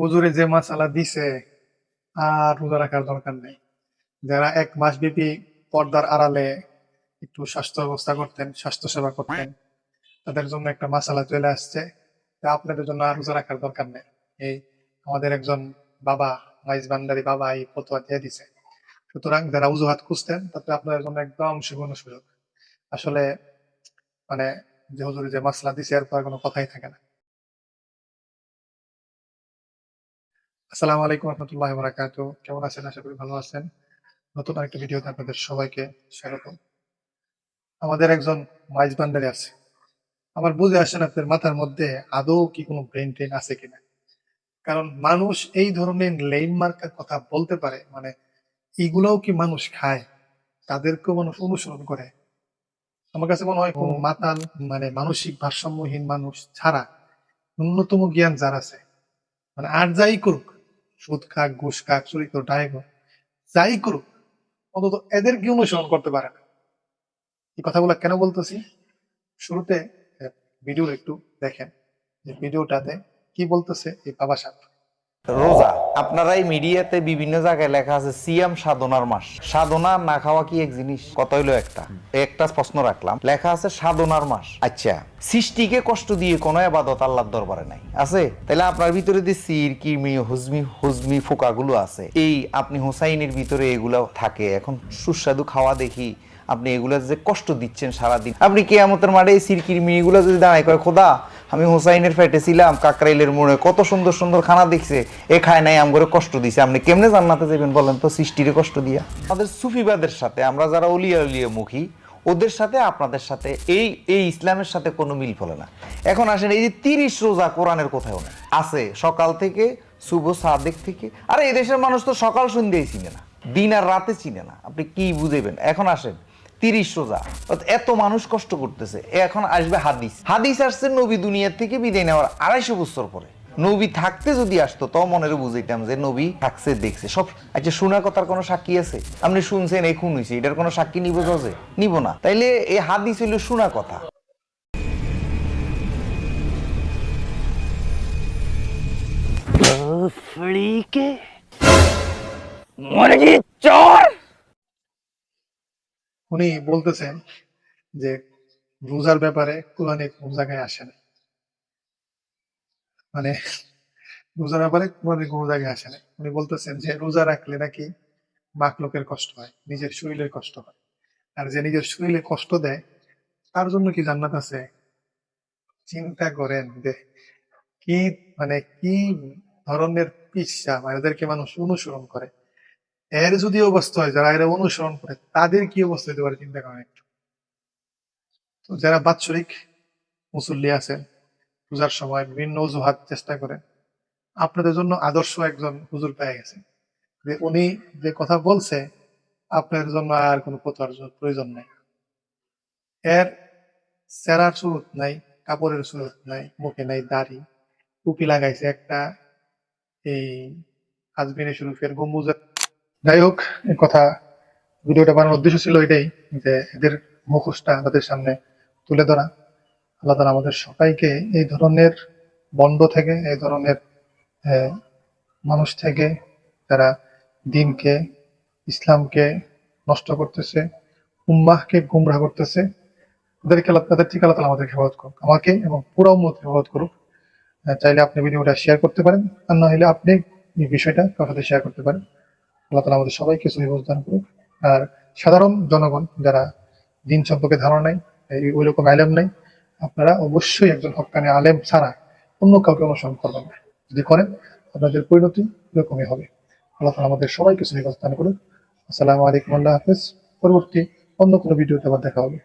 হুজুরে যে মাসালা দিছে, আর রোজা রাখার দরকার নেই। যারা এক মাস ব্যাপী পর্দার আড়ালে একটু স্বাস্থ্য ব্যবস্থা করতেন, স্বাস্থ্য সেবা করতেন, তাদের জন্য একটা মাসালা চলে আসছে। আপনাদের জন্য আর রোজা রাখার দরকার নেই। এই আমাদের একজন বাবা, মাইজ বান্দারি বাবা এই ফতোয়া দিয়ে দিছে। সুতরাং যারা অজুহাত খুঁজতেন, তাতে আপনাদের জন্য একদম সুবর্ণ সুযোগ। আসলে মানে যে হুজুরে যে মাসলা দিছে, এর পর কোনো কথাই থাকে না। আসসালামু আলাইকুম রহমতুল্লাহ বরাকাত কেমন আছেন? আশা করি ভালো আছেন। নতুন আরেকটা ভিডিওতে আপনাদের সবাইকে স্বাগত আমাদের একজন মাইজ বান্ডারি আছে। আমার বুঝে আসেন আপনার মাথার মধ্যে আদৌ কি কোনো ব্রেন ট্রেন আছে কিনা। কারণ মানুষ এই ধরনের লেইম মার্কার কথা বলতে পারে মানে এইগুলাও কি মানুষ খায়? তাদেরকেও মানুষ অনুসরণ করে। আমার কাছে মনে হয় কোনো মাতাল মানে মানসিক ভারসাম্যহীন মানুষ ছাড়া ন্যূনতম জ্ঞান যার আছে মানে আর যাই করুক সুদ খাক, ঘুষ খাক, চুরি করুক ডাই করুক, যাই করুক, অন্তত এদেরকে অনুসরণ করতে পারে না। এই কথাগুলো কেন বলতেছি? শুরুতে ভিডিও একটু দেখেন যে ভিডিওটাতে কি বলতেছে এই বাবা সাহেব? রোজা। আপনারা এই মিডিয়াতে বিভিন্ন জায়গায় লেখা আছে, সিয়াম সাধনার মাস। সাধনা না খাওয়া কি এক জিনিস? কত হইল একটা। একটা প্রশ্ন রাখলাম। লেখা আছে, সাধনার মাস। আচ্ছা সৃষ্টিকে কষ্ট দিয়ে কোনো আবাদত আল্লাহর দরবারে নাই। আছে? তাহলে আপনার ভিতরে যে সির কিমি হুজমি হুজমি ফোকাগুলো আছে, এই আপনি হোসাইনের ভিতরে এগুলো থাকে। এখন সুস্বাদু খাওয়া দেখি আপনি এগুলো যে কষ্ট দিচ্ছেন সারাদিন। আপনি কেয়ামতের মাঠে এই সিরকিরমি এগুলো যদি দাঁড়ায় কয়, খোদা আমি হোসাইনের ফ্যাটে ছিলাম, কাকরাইলের মোড়ে। কত সুন্দর সুন্দর খানা দেখছে। এ খায় নাই, আমগরে কষ্ট দিছে। আপনি কেমনে জান্নাতে যাবেন বলেন তো, সৃষ্টিরে কষ্ট দিয়া? আমাদের সুফিবাদের সাথে, আমরা যারা অলিয়া অলিয়া মুখী, ওদের সাথে, আপনাদের সাথে, এই এই ইসলামের সাথে কোনো মিল ফলে না। এখন আসেন, এই যে তিরিশ রোজা কোরআনের কোথাও নেই আছে, সকাল থেকে, শুভ সাদেক থেকে। আরে এই দেশের মানুষ তো সকাল সন্ধ্যেই চিনে না, দিন আর রাতে চিনে না। আপনি কি বুঝেবেন এখন আসেন তিরিশ রোজা। এত মানুষ কষ্ট করতেছে। এখন আসবে হাদিস। হাদিস আসছে নবী দুনিয়ার থেকে বিদায় নেওয়ার আড়াইশো বছর পরে। নবী থাকতে যদি আসতো তো মনের বুঝাইতাম যে নবী থাকছে, দেখছে। সব আচ্ছা শোনা কথার কোনো সাক্ষী আছে? আপনি শুনছেন, এই খুন হয়েছে এটার কোনো সাক্ষী নিব যে নিব না। তাইলে এই হাদিস হইল শোনা কথা। ফ্রিকে মুরগি চোর উনি বলতেছেন যে রোজার ব্যাপারে কোরআনে কোন জায়গায় আসে না মানে রোজার ব্যাপারে কোরআনে কোন জায়গায় আসে না উনি বলতেছেন যে রোজা রাখলে নাকি মাকলোকের কষ্ট হয়, নিজের শরীরের কষ্ট হয়। আর যে নিজের শরীরে কষ্ট দেয়, তার জন্য কি জান্নাত আছে? চিন্তা করেন যে কি মানে কি ধরনের পিসা মানে এদেরকে মানুষ অনুসরণ করে। এর যদি অবস্থা হয়, যারা এরা অনুসরণ করে, তাদের কি অবস্থা হতে পারে চিন্তা করেন একটু? তো যারা বাৎসরিক মুসল্লি আছেন পূজার সময় বিভিন্ন অজুহাত চেষ্টা করেন আপনাদের জন্য আদর্শ একজন হুজুর পেয়ে গেছে। যে উনি যে কথা বলছে, আপনার জন্য আর কোনো জন্য প্রয়োজন নাই। এর চেরার সুরত নাই, কাপড়ের সুরত নাই, মুখে নাই, দাড়ি। টুপি লাগাইছে একটা, এই হাজবিনে শরীফের গম্বুজের যাই হোক কথা ভিডিওটা বানানোর উদ্দেশ্য ছিল এটাই, যে এদের মুখোশটা তাদের সামনে তুলে ধরা। আল্লাহ তালা আমাদের সবাইকে এই ধরনের বন্ড থেকে, এই ধরনের মানুষ থেকে যারা দিনকে, ইসলামকে নষ্ট করতেছে, উম্মাহকে গুমরাহ করতেছে, তাদেরকে তাদের থেকে আল্লাহ তালা আমাদের হেফাজত করুক, আমাকে এবং পুরো উম্মত হেফাজত করুক। চাইলে আপনি ভিডিওটা শেয়ার করতে পারেন, আর না হলে আপনি এই বিষয়টা কারোর সাথে শেয়ার করতে পারেন। আল্লাহ তালা আমাদের সবাইকে সহিবুজ দান করুক। আর সাধারণ জনগণ যারা দিন সম্পর্কে ধারণা নাই ওই রকম আলেম নাই, আপনারা অবশ্যই একজন হকানি আলেম ছাড়া অন্য কাউকে অনুসরণ করবেন না। যদি করেন, আপনাদের পরিণতি এরকমই হবে। আল্লাহ তালা আমাদের সবাইকে সহিবুজ দান করুক। আসসালামু আলাইকুম, আল্লাহ হাফিজ। পরবর্তী অন্য কোনো ভিডিওতে আবার দেখা হবে।